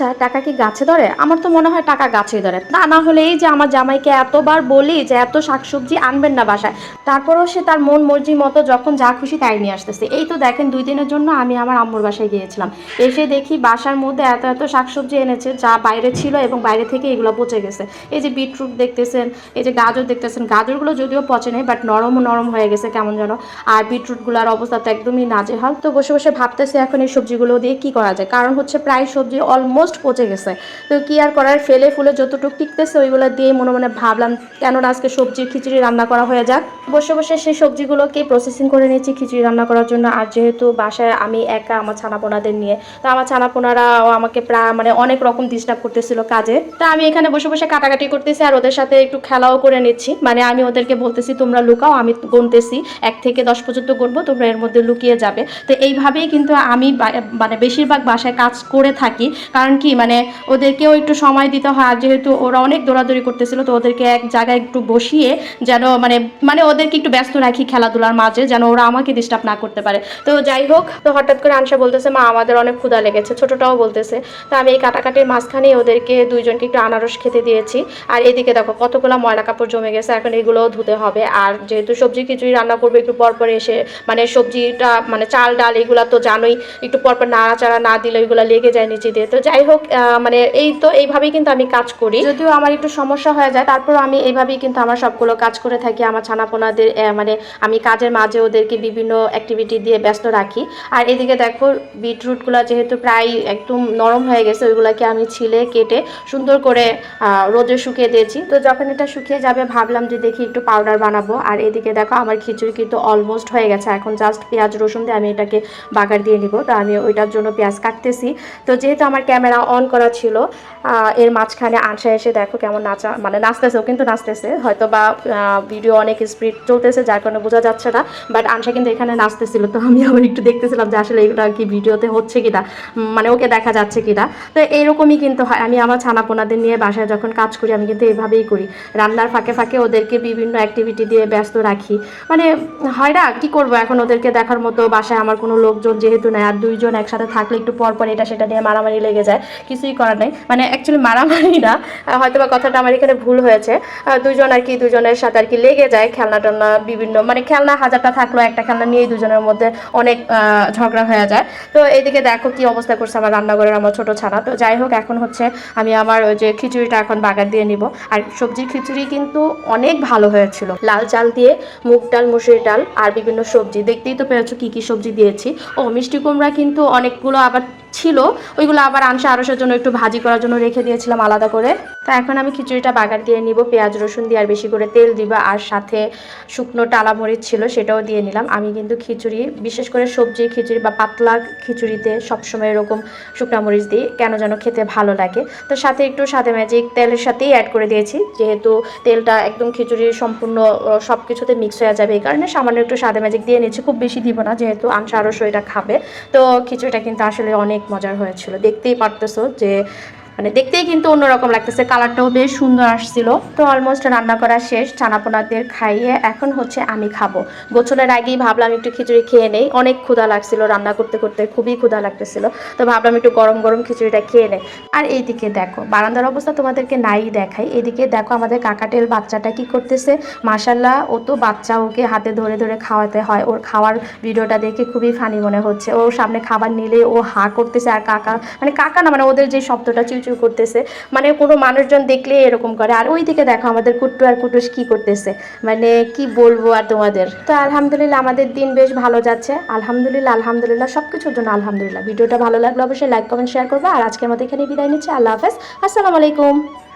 আচ্ছা টাকা কি গাছে ধরে? আমার তো মনে হয় টাকা গাছেই ধরে। তা না হলে এই যে আমার জামাইকে এতবার বলি যে এত শাকসবজি আনবেন না বাসায়, তারপরেও সে তার মন মর্জি মতো যখন যা খুশি তাই নিয়ে আসতেছে। এই তো দেখেন দুই দিনের জন্য আমি আমার আম্মুর বাসায় গিয়েছিলাম। এসে দেখি বাসার মধ্যে এত এত শাকসবজি এনেছে, যা বাইরে ছিল এবং বাইরে থেকে এগুলো পচে গেছে। এই যে বিটরুট দেখতেছেন, এই যে গাজর দেখতেছেন, গাজরগুলো যদিও পচে নেই বাট নরম নরম হয়ে গেছে কেমন যেন। আর বিটরুটগুলোর অবস্থা তো একদমই নাজেহাল। তো বসে বসে ভাবতেছে এখন এই সবজিগুলো দিয়ে কি করা যায়? কারণ হচ্ছে প্রায় সবজি অলমোস্ট পচে গেছে। তো কি আর করার? ফেলে ফুলে যতটুকু টিকতেছে, ওইগুলো দিয়ে মনে মনে ভাবলাম কেন আজকে সবজি, খিচুড়ি রান্না করা হয়ে যাক। বসে বসে সেই সবজিগুলোকে প্রসেসিং করে নিয়েছি, খিচুড়ি রান্না করার জন্য। আর যেহেতু বাসায় আমি একা আমার ছানাপোনাদের নিয়ে, তো আমার ছানাপোনারাও আমাকে প্রায় মানে অনেক রকম ডিস্টার্ব করতেছিল কাজে। তো আমি এখানে বসে বসে কাটাকাটি করতেছি আর ওদের সাথে একটু খেলাও করে নিচ্ছি। মানে আমি ওদেরকে বলতেছি, তোমরা লুকাও, আমি গুনতেছি। এক থেকে দশ পর্যন্ত গুনবো, তোমরা এর মধ্যে লুকিয়ে যাবে। তো এইভাবেই কিন্তু আমি মানে বেশিরভাগ বাসায় কাজ করে থাকি। কারণ কি মানে ওদেরকেও একটু সময় দিতে হয়। আর যেহেতু ওরা অনেক দৌড়াদৌড়ি করতেছিল, তো ওদেরকে এক জায়গায় একটু বসিয়ে যেন মানে মানে ওদেরকে একটু ব্যস্ত রাখি খেলাধুলার মাঝে, যেন ওরা আমাকে ডিস্টার্ব না করতে পারে। তো যাই হোক, তো হঠাৎ করে আনসা বলতেছে, মা, আমাদের অনেক ক্ষুধা লেগেছে। ছোটটাও বলতেছে, তো আমি এই কাটাকাটির মাঝখানেই ওদেরকে দুইজনকে একটু আনারস খেতে দিয়েছি। আর এদিকে দেখো, কতগুলো ময়লা কাপড় জমে গেছে, এখন এগুলোও ধুতে হবে। আর যেহেতু সবজি খিচুড়ি রান্না করবে, একটু পর পর এসে মানে সবজিটা মানে চাল, ডাল, এগুলো তো জানোই, একটু পরপর নাড়াচাড়া না দিলে ওইগুলো লেগে যায় নিচে দিয়ে। তো যাই হোক মানে এই তো এইভাবেই কিন্তু আমি কাজ করি। যদিও আমার একটু সমস্যা হয়ে যায়, তারপর আমি এইভাবেই কিন্তু আমার সবগুলো কাজ করে থাকি, আমার ছানাপোনাদের মানে আমি কাজের মাঝে ওদেরকে বিভিন্ন অ্যাক্টিভিটি দিয়ে ব্যস্ত রাখি। আর এদিকে দেখো বিটরুটগুলো যেহেতু প্রায় একদম নরম হয়ে গেছে, ওইগুলোকে আমি ছিলে, কেটে সুন্দর করে রোদে শুকিয়ে দিয়েছি। তো যখন এটা শুকিয়ে যাবে, ভাবলাম যে দেখি একটু পাউডার বানাবো। আর এদিকে দেখো, আমার খিচুড়ি কিন্তু অলমোস্ট হয়ে গেছে। এখন জাস্ট পেঁয়াজ রসুন দিয়ে আমি এটাকে বাগার দিয়ে নিব। তো আমি ওইটার জন্য পেঁয়াজ কাটতেছি। তো যেহেতু আমার ক্যামেরা অন করা ছিল। এর মাঝখানে আনসা এসে দেখো কেমন নাচা মানে নাচতেছে, ও কিন্তু নাচতেছে। হয়তো বা ভিডিও অনেক স্পিড চলতেছে, যার কারণে বোঝা যাচ্ছে না। বাট আনসা কিন্তু এখানে নাচতেছিল। তো আমি আবার একটু দেখতেছিলাম যে আসলে এগুলো কি ভিডিওতে হচ্ছে কিনা মানে ওকে দেখা যাচ্ছে কিনা। তো এইরকমই কিন্তু হয়। আমি আমার ছানাপোনাদের নিয়ে বাসায় যখন কাজ করি, আমি কিন্তু এইভাবেই করি। রান্নার ফাঁকে ফাঁকে ওদেরকে বিভিন্ন অ্যাক্টিভিটি দিয়ে ব্যস্ত রাখি। মানে হয় না, কী করব? এখন ওদেরকে দেখার মতো বাসায় আমার কোনো লোকজন যেহেতু নাই, আর দুইজন একসাথে থাকলে একটু পর পর এটা সেটা নিয়ে মারামারি লেগে যায়। কিছুই করার নেই। মানে অ্যাকচুয়ালি মারামারি না হয়তো বা কথাটা আমার এখানে ভুল হয়েছে। দুজন আর কি, দুজনের সাথে আর কি লেগে যায় খেলনা টেলনা বিভিন্ন মানে খেলনা হাজারটা থাকল একটা খেলনা নিয়েই দুজনের মধ্যে অনেক ঝগড়া হয়ে যায়। তো এইদিকে দেখো কি অবস্থা করছে আমার রান্নাঘরের আমার ছোট ছানা। তো যাই হোক, এখন হচ্ছে আমি আমার ওই যে খিচুড়িটা এখন বাগার দিয়ে নিব। আর সবজির খিচুড়ি কিন্তু অনেক ভালো হয়েছিল। লাল চাল দিয়ে মুগ ডাল, মুসুরি ডাল আর বিভিন্ন সবজি। দেখতেই তো পেরেছ কি কি সবজি দিয়েছি। ও, মিষ্টি কুমড়া কিন্তু অনেকগুলো, আবার ছিল, ওইগুলো আবার আনসা আরসের জন্য, একটু ভাজি করার জন্য রেখে দিয়েছিলাম আলাদা করে। তা এখন আমি খিচুড়িটা বাগার দিয়ে নিব, পেঁয়াজ, রসুন দিয়ে আর বেশি করে তেল দিব, আর সাথে শুকনো টালামরিচ ছিল সেটাও দিয়ে নিলাম। আমি কিন্তু খিচুড়ি, বিশেষ করে সবজি খিচুড়ি বা পাতলা খিচুড়িতে সবসময় এরকম শুকনা মরিচ দিই, কেন যেন খেতে ভালো লাগে। তো সাথে একটু সাদে ম্যাজিক তেলের সাথেই অ্যাড করে দিয়েছি, যেহেতু তেলটা একদম খিচুড়ির সম্পূর্ণ সব কিছুতে মিক্স হয়ে যাবে এই কারণে সামান্য একটু সাদে ম্যাজিক দিয়ে নিচ্ছি, খুব বেশি দিব না, যেহেতু আনসা আরসও এটা খাবে। তো খিচুড়িটা কিন্তু আসলে অনেক মজার হয়েছিল। দেখতেই পারতেছো যে মানে দেখতেই কিন্তু অন্যরকম লাগতেছে, কালারটাও বেশ সুন্দর আসছিল। তো অলমোস্ট রান্না করা শেষ, চানাপোনাদের খাইয়ে এখন হচ্ছে আমি খাব। গোছলের আগেই ভাবলাম একটু খিচুড়ি খেয়ে নেই, অনেক ক্ষুধা লাগছিল রান্না করতে করতে, খুবই ক্ষুধা লাগতেছিল। তো ভাবলাম একটু গরম গরম খিচুড়িটা খেয়ে নেই। আর এইদিকে দেখো, বারান্দার অবস্থা তোমাদেরকে নাই দেখাই। এদিকে দেখো আমাদের কাকাটেল বাচ্চাটা কি করতেছে। মাসাল্লাহ ও তো বাচ্চা, ওকে হাতে ধরে ধরে খাওয়াতে হয়। ওর খাওয়ার ভিডিওটা দেখে খুবই ফানি মনে হচ্ছে। ওর সামনে খাবার নিলে ও হা করতেছে। আর কাকা মানে কাকা না মানে ওদের যে শব্দটা চিউচিউ করতেছে। মানে কোনো মানুষজন দেখলে এরকম করে। আর ওই দিকে দেখো আমাদের কুট্টু আর কুটুস কি করতেছে। মানে কি বলব আর তোমাদের? তো আলহামদুলিল্লাহ আমাদের দিন বেশ ভালো যাচ্ছে। আলহামদুলিল্লাহ আলহামদুলিল্লাহ সব কিছুর জন্য আলহামদুলিল্লাহ। ভিডিওটা ভালো লাগল অবশ্যই লাইক কমেন্ট শেয়ার করবে। আর আজকের মতো এখানে বিদায় নিচ্ছি। আল্লাহ হাফেজ। আসসালামু আলাইকুম।